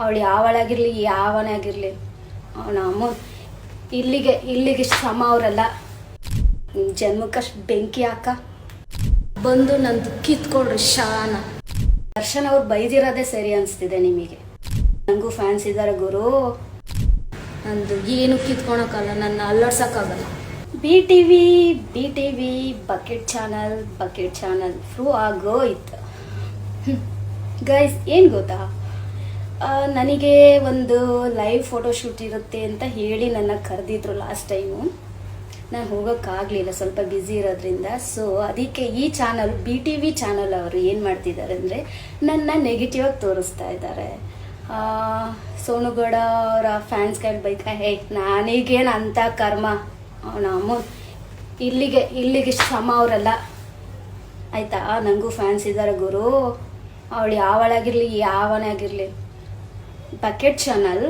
ಅವಳು ಯಾವಳಾಗಿರ್ಲಿ ಯಾವನೇ ಆಗಿರಲಿ ಅವನ ಅಮ್ಮ ಇಲ್ಲಿಗೆ ಇಲ್ಲಿಗೆ ಶ್ರಮ ಅವರಲ್ಲ. ಜನ್ಮಕ್ಕಷ್ಟು ಬೆಂಕಿ ಹಾಕ. ಬಂದು ನಂದು ಕಿತ್ಕೊಳ್ರಿ ಶಾನ. ದರ್ಶನ್ ಅವ್ರು ಬೈದಿರೋದೇ ಸರಿ ಅನಿಸ್ತಿದೆ ನಿಮಗೆ. ನನಗೂ ಫ್ಯಾನ್ಸ್ ಇದ್ದಾರೆ ಗುರು. ನಂದು ಏನು ಕಿತ್ಕೊಳಕಲ್ಲ ನನ್ನ ಅಲ್ಲಾಡ್ಸೋಕ್ಕಾಗಲ್ಲ. B T V B T V bucket channel bucket channel ಫ್ರೂ ಆಗೋಯ್ತು. ಗೈಸ್ ಏನು ಗೊತ್ತಾ? ನನಗೆ ಒಂದು ಲೈವ್ ಫೋಟೋಶೂಟ್ ಇರುತ್ತೆ ಅಂತ ಹೇಳಿ ನನ್ನ ಕರೆದಿದ್ರು ಲಾಸ್ಟ್ ಟೈಮು ನಾನು ಹೋಗೋಕ್ಕಾಗಲಿಲ್ಲ ಸ್ವಲ್ಪ ಬ್ಯುಸಿ ಇರೋದ್ರಿಂದ. ಸೊ ಅದಕ್ಕೆ ಈ channel B T V channel ಅವರು ಏನು ಮಾಡ್ತಿದ್ದಾರೆ ಅಂದರೆ ನನ್ನ ನೆಗೆಟಿವ್ ಆಗಿ ತೋರಿಸ್ತಾ ಇದ್ದಾರೆ. ಸೋನುಗೌಡ ಅವರ ಫ್ಯಾನ್ಸ್ ಕೈಲಿ ಬೈಕ, ಹೇ, ನನಗೇನು ಅಂಥ ಕರ್ಮ? ಅವನ ಅಮ್ಮ, ಇಲ್ಲಿಗೆ ಇಲ್ಲಿಗೆ ಶ್ರಮ ಅವರಲ್ಲ. ಆಯಿತಾ? ನನಗೂ ಫ್ಯಾನ್ಸ್ ಇದ್ದಾರೆ ಗುರು. ಅವಳು ಯಾವಳಾಗಿರಲಿ ಯಾವನೇ ಆಗಿರಲಿ ಬಕೆಟ್ ಚಾನಲ್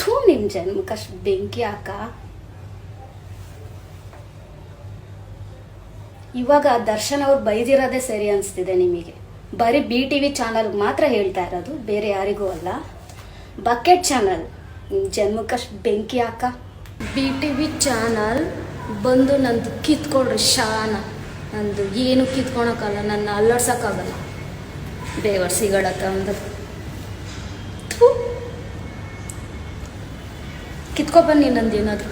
ಥೂ ನಿಮ್ಮ ಜನ್ಮಕ್ಕಷ್ಟು ಬೆಂಕಿ ಹಾಕ. ಇವಾಗ ದರ್ಶನ್ ಅವ್ರು ಬೈದಿರೋದೇ ಸರಿ ಅನಿಸ್ತಿದೆ ನಿಮಗೆ. ಬರೀ ಬಿ ಟಿ ವಿ ಚಾನಲ್ಗೆ ಮಾತ್ರ ಹೇಳ್ತಾ ಇರೋದು, ಬೇರೆ ಯಾರಿಗೂ ಅಲ್ಲ. ಬಕೆಟ್ ಚಾನಲ್ ಜನ್ಮಕ್ಕಷ್ಟು ಬೆಂಕಿ ಹಾಕ. ಬಿ ಟಿ ವಿ ಚಾನಲ್ ಬಂದು ನಂದು ಕಿತ್ಕೊಡ್ರಿ ಶಾನ. ನಂದು ಏನು ಕಿತ್ಕೊಳಕ್ಕಾಗಲ್ಲ ನನ್ನ ಅಲ್ಲಾಡ್ಸೋಕ್ಕಾಗಲ್ಲ. ಬೇವರ್ಸಿಗಳ ತಂದು. ಥು. ಕಿತ್ಕೊ ಬನ್ನಿ ನಂದು ಏನಾದರೂ